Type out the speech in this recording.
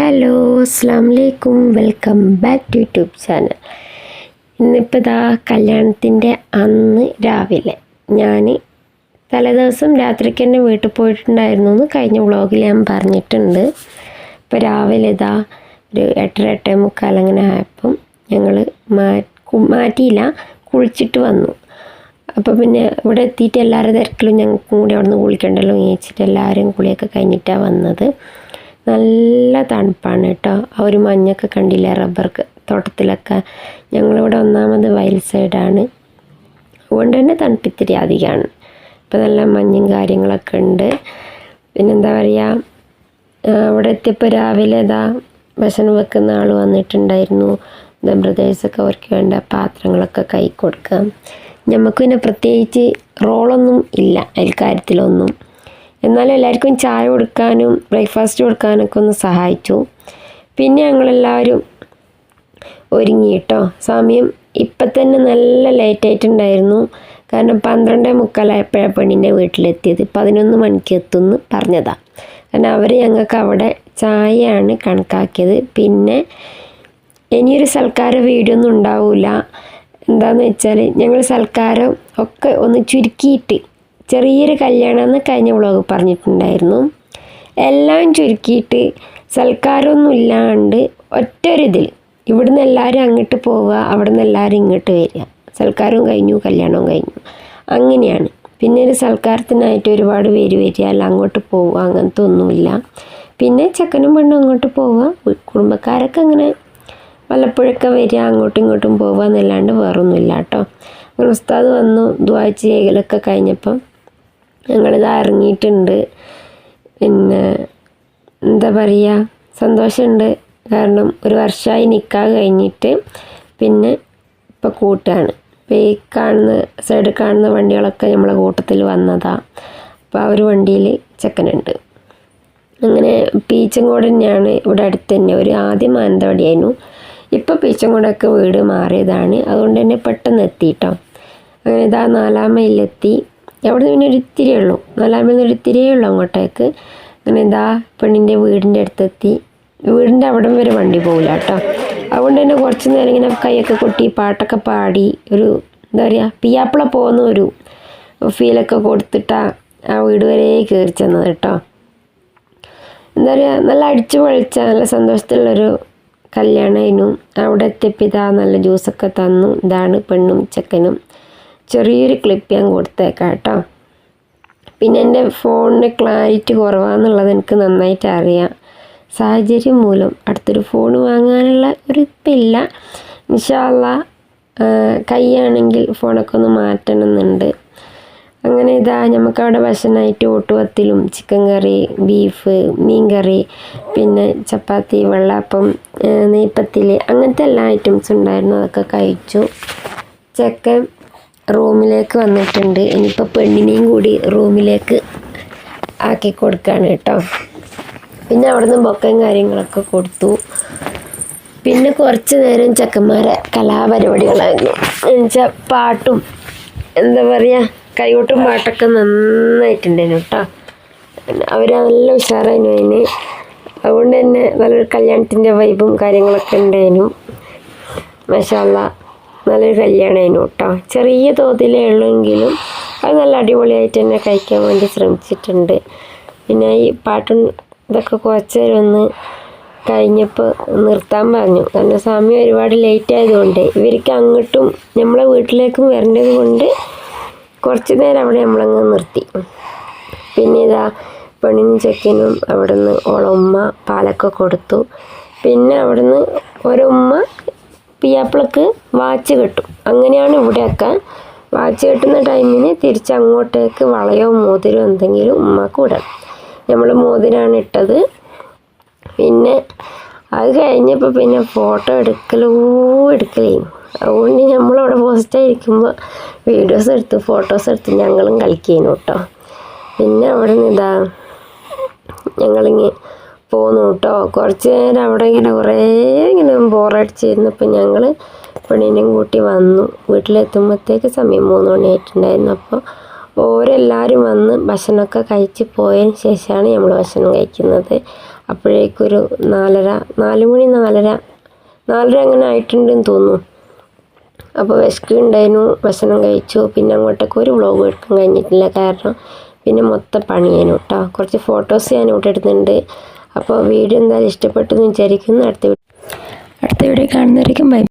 Hello അസ്സാം വലൈക്കും welcome back to YouTube channel ഇന്നിപ്പോൾ ഇതാ കല്യാണത്തിന്റെ അന്ന് രാവിലെ. ഞാൻ തലേദിവസം രാത്രിക്ക് തന്നെ വീട്ടിൽ പോയിട്ടുണ്ടായിരുന്നു എന്ന് കഴിഞ്ഞ വ്ളോഗിൽ ഞാൻ പറഞ്ഞിട്ടുണ്ട്. ഇപ്പോൾ രാവിലെ ഇതാ ഒരു എട്ടര എട്ടേ മുക്കാൽ അങ്ങനെ ആയപ്പം ഞങ്ങൾ മാറ്റിയില്ല കുളിച്ചിട്ട് വന്നു. അപ്പോൾ പിന്നെ ഇവിടെ എത്തിയിട്ട് എല്ലാവരുടെ തിരക്കിലും ഞങ്ങൾക്കും കൂടി അവിടെ നിന്ന് കുളിക്കണ്ടല്ലോ എന്ന് വെച്ചിട്ട് എല്ലാവരും കുളിയൊക്കെ കഴിഞ്ഞിട്ടാണ് വന്നത്. നല്ല തണുപ്പാണ് കേട്ടോ. ആ ഒരു മഞ്ഞൊക്കെ കണ്ടില്ലേ റബ്ബർക്ക് തോട്ടത്തിലൊക്കെ. ഞങ്ങളിവിടെ ഒന്നാമത് വയൽ സൈഡാണ് അതുകൊണ്ട് തന്നെ തണുപ്പിത്തിരി അധികമാണ്. ഇപ്പോൾ നല്ല മഞ്ഞും കാര്യങ്ങളൊക്കെ ഉണ്ട്. പിന്നെന്താ പറയുക അവിടെ എത്തിയപ്പോൾ രാവിലെ ഇതാ ഭക്ഷണം വെക്കുന്ന ആൾ വന്നിട്ടുണ്ടായിരുന്നു. ഇതാ ബ്രദേഴ്സൊക്കെ അവർക്ക് വേണ്ട പാത്രങ്ങളൊക്കെ കൈ കൊടുക്കാം. നമുക്ക് പിന്നെ പ്രത്യേകിച്ച് റോളൊന്നും ഇല്ല അയൽക്കാര്യത്തിലൊന്നും. എന്നാലും എല്ലാവർക്കും ചായ കൊടുക്കാനും ബ്രേക്ക്ഫാസ്റ്റ് കൊടുക്കാനൊക്കെ ഒന്ന് സഹായിച്ചു. പിന്നെ ഞങ്ങളെല്ലാവരും ഒരുങ്ങി കേട്ടോ. സമയം ഇപ്പം തന്നെ നല്ല ലേറ്റ് ആയിട്ടുണ്ടായിരുന്നു. കാരണം പന്ത്രണ്ടേ മുക്കാലായപ്പോഴാണ് പെണ്ണിന്റെ വീട്ടിലെത്തിയത്. പതിനൊന്ന് മണിക്ക് എത്തുമെന്ന് പറഞ്ഞതാണ് കാരണം അവർ ഞങ്ങൾക്ക് അവിടെ ചായയാണ് കണക്കാക്കിയത്. പിന്നെ ഇനിയൊരു സൽക്കാര വീഡിയോ ഒന്നും ഉണ്ടാവില്ല എന്താണെന്ന് വെച്ചാൽ ഞങ്ങൾ സൽക്കാരം ഒക്കെ ഒന്ന് ചുരുക്കിയിട്ട് ചെറിയൊരു കല്യാണം എന്ന് കഴിഞ്ഞ വ്ളോഗ് പറഞ്ഞിട്ടുണ്ടായിരുന്നു. എല്ലാം ചുരുക്കിയിട്ട് സൽക്കാരമൊന്നും ഇല്ലാണ്ട് ഒറ്റൊരിതിൽ ഇവിടുന്ന് എല്ലാവരും അങ്ങോട്ട് പോവുക അവിടെ നിന്ന് എല്ലാവരും ഇങ്ങോട്ട് വരിക. സൽക്കാരവും കഴിഞ്ഞു കല്യാണവും കഴിഞ്ഞു. അങ്ങനെയാണ്. പിന്നെ ഒരു സൽക്കാരത്തിനായിട്ട് ഒരുപാട് പേര് വരിക അല്ല അങ്ങോട്ട് പോവുക അങ്ങനത്തെ ഒന്നുമില്ല. പിന്നെ ചെക്കനും പെണ്ണും അങ്ങോട്ട് പോവുക കുടുംബക്കാരൊക്കെ അങ്ങനെ വല്ലപ്പോഴൊക്കെ വരിക അങ്ങോട്ടും ഇങ്ങോട്ടും പോവുക എന്നല്ലാണ്ട് വേറൊന്നുമില്ല കേട്ടോ. അങ്ങനെ ഉസ്താദ് വന്നു ദ്വാഴ്ച ചെയ്യലൊക്കെ കഴിഞ്ഞപ്പം ഞങ്ങളിതാ ഇറങ്ങിയിട്ടുണ്ട്. പിന്നെ എന്താ പറയുക സന്തോഷമുണ്ട്. കാരണം ഒരു വർഷമായി നിൽക്കാതെ കഴിഞ്ഞിട്ട് പിന്നെ ഇപ്പോൾ കൂട്ടാണ്. ഇപ്പോൾ ഈ കാണുന്ന സൈഡ് കാണുന്ന വണ്ടികളൊക്കെ നമ്മളെ കൂട്ടത്തിൽ വന്നതാണ് അപ്പോൾ ആ ഒരു വണ്ടിയിൽ ചെക്കനുണ്ട്. അങ്ങനെ പീച്ചങ്കോട് തന്നെയാണ് ഇവിടെ അടുത്ത് തന്നെ. ഒരു ആദ്യം മാനന്തവാടിയായിരുന്നു. ഇപ്പോൾ പീച്ചങ്കോടൊക്കെ വീട് മാറിയതാണ്. അതുകൊണ്ട് തന്നെ പെട്ടെന്ന് എത്തിയിട്ടോ അങ്ങനെ ഇതാ നാലാം മൈലിലെത്തി. അവിടെ നിന്ന് പിന്നെ ഒരു ഇത്തിരിയേ ഉള്ളൂ. നാലാം നിന്ന് ഒരു ഇത്തിരിയേ ഉള്ളൂ അങ്ങോട്ടേക്ക്. അങ്ങനെ എന്താ പെണ്ണിന്റെ വീടിന്റെ അടുത്തെത്തി. വീടിന്റെ അവിടം വരെ വണ്ടി പോകില്ല കേട്ടോ. അതുകൊണ്ട് തന്നെ കുറച്ച് നേരം ഇങ്ങനെ കൈയൊക്കെ കൊട്ടി പാട്ടൊക്കെ പാടി ഒരു എന്താ പറയുക പിയാപ്പിള പോകുന്ന ഒരു ഫീലൊക്കെ കൊടുത്തിട്ടാണ് ആ വീട് വരെ കയറി ചെന്നത് കേട്ടോ. എന്താ പറയുക നല്ല അടിച്ചു പൊളിച്ച നല്ല സന്തോഷത്തിലുള്ളൊരു കല്യാണമായിരുന്നു അവിടെ എത്തിയപ്പോൾ ഇതാ നല്ല ജ്യൂസൊക്കെ തന്നു. ഇതാണ് പെണ്ണും ചെക്കനും. ചെറിയൊരു ക്ലിപ്പ് ഞാൻ കൊടുത്തേക്കാം കേട്ടോ. പിന്നെ എന്റെ ഫോണിന് ക്ലാരിറ്റി കുറവാന്നുള്ളത് എനിക്ക് നന്നായിട്ട് അറിയാം. സാഹചര്യം മൂലം അടുത്തൊരു ഫോൺ വാങ്ങാനുള്ള ഒരു ഇപ്പില്ല ഇൻഷാല്ല കൈയാണെങ്കിൽ ഫോണൊക്കെ ഒന്ന് മാറ്റണം എന്നുണ്ട് അങ്ങനെ ഇതാ നമുക്കവിടെ ഭക്ഷണമായിട്ട് ഓട്ടുവത്തിലും ചിക്കൻ കറി ബീഫ് മീൻ കറി പിന്നെ ചപ്പാത്തി വെള്ളപ്പം നെയ്പ്പത്തിൽ അങ്ങനത്തെ എല്ലാ ഐറ്റംസ് ഉണ്ടായിരുന്നു. അതൊക്കെ കഴിച്ചു. ചെക്കൻ റൂമിലേക്ക് വന്നിട്ടുണ്ട്. ഇനിയിപ്പോൾ പെണ്ണിനെയും കൂടി റൂമിലേക്ക് ആക്കി കൊടുക്കുകയാണ് കേട്ടോ. പിന്നെ അവിടുന്ന് ബൊക്കയും കാര്യങ്ങളൊക്കെ കൊടുത്തു. പിന്നെ കുറച്ച് നേരം ചെക്കന്മാരെ കലാപരിപാടികളായിരുന്നു. എന്നുവെച്ചാൽ പാട്ടും എന്താ പറയുക കൈകൊട്ടും പാട്ടൊക്കെ നന്നായിട്ടുണ്ടായിരുന്നു കേട്ടോ. അവർ നല്ല ഉഷാറായിരുന്നു അതിന്. അതുകൊണ്ട് തന്നെ നല്ലൊരു കല്യാണത്തിന്റെ വൈബും കാര്യങ്ങളൊക്കെ ഉണ്ടായിരുന്നു. മഷാല്ല നല്ലൊരു കല്യാണമായിരുന്നു കേട്ടോ ചെറിയ തോതിലേ ഉള്ളെങ്കിലും അത് നല്ല അടിപൊളിയായിട്ട് തന്നെ കഴിക്കാൻ വേണ്ടി ശ്രമിച്ചിട്ടുണ്ട്. പിന്നെ ഈ പാട്ടും ഇതൊക്കെ കുറച്ച് നേരം കഴിഞ്ഞപ്പോൾ നിർത്താൻ പറഞ്ഞു. കാരണം സമയം ഒരുപാട് ലേറ്റ് ആയതുകൊണ്ട് ഇവർക്ക് അങ്ങോട്ടും നമ്മളെ വീട്ടിലേക്കും വരേണ്ടത് കൊണ്ട് കുറച്ച് നേരം അവിടെ നമ്മളങ്ങ് നിർത്തി. പിന്നെ ഇതാ പെണ്ണിനും ചെക്കനും അവിടെ നിന്ന് ഓളമ്മ പാലൊക്കെ കൊടുത്തു. പിന്നെ അവിടെ നിന്ന് ഒരുമ്മ പിയാപ്പിളക്ക് വാച്ച് കെട്ടും. അങ്ങനെയാണ് ഇവിടെയൊക്കെ വാച്ച് കെട്ടുന്ന ടൈമിന് തിരിച്ച് അങ്ങോട്ടേക്ക് വളയോ മോതിരോ എന്തെങ്കിലും ഉമ്മക്ക് വിടണം. നമ്മൾ മോതിരാണ് ഇട്ടത്. പിന്നെ അത് കഴിഞ്ഞപ്പോൾ പിന്നെ ഫോട്ടോ എടുക്കലോ എടുക്കലേയും അതുകൊണ്ട് നമ്മളവിടെ പോസ്റ്റായിരിക്കുമ്പോൾ വീഡിയോസ് എടുത്ത് ഫോട്ടോസ് എടുത്ത് ഞങ്ങളും കളിക്കുന്നു കേട്ടോ പിന്നെ അവിടെ നിന്ന് ഇതാ ഞങ്ങളിങ്ങ് പോന്നു കേട്ടോ കുറച്ച് നേരം അവിടെ ഇങ്ങനെ കുറേ ഇങ്ങനെ ബോറടിച്ചിരുന്നപ്പോൾ ഞങ്ങൾ പെണ്ണിനെയും കൂട്ടി വന്നു. വീട്ടിലെത്തുമ്പോഴത്തേക്ക് സമയം മൂന്ന് മണിയായിട്ടുണ്ടായിരുന്നു. അപ്പോൾ ഓരെല്ലാവരും വന്ന് ഭക്ഷണമൊക്കെ കഴിച്ച് പോയതിന് ശേഷമാണ് നമ്മൾ ഭക്ഷണം കഴിക്കുന്നത്. അപ്പോഴേക്കൊരു നാലര നാല് മണി നാലര നാലര അങ്ങനെ ആയിട്ടുണ്ടെന്ന് തോന്നുന്നു. അപ്പോൾ വിശക്കുണ്ടായിരുന്നു ഭക്ഷണം കഴിച്ചു. പിന്നെ അങ്ങോട്ടേക്ക് ഒരു വ്ളോഗ് എടുക്കാൻ കഴിഞ്ഞിട്ടില്ല. കാരണം പിന്നെ മൊത്തം പണിയാനും കേട്ടോ. കുറച്ച് ഫോട്ടോസ് ഞാൻ ഇവിടെ എടുത്തിട്ടുണ്ട് അപ്പോൾ വീഡിയോ എന്തായാലും ഇഷ്ടപ്പെട്ടെന്ന് വിചാരിക്കുന്നു. അടുത്ത അടുത്ത വീഡിയോ കാണുന്നവരേക്കും ബൈ.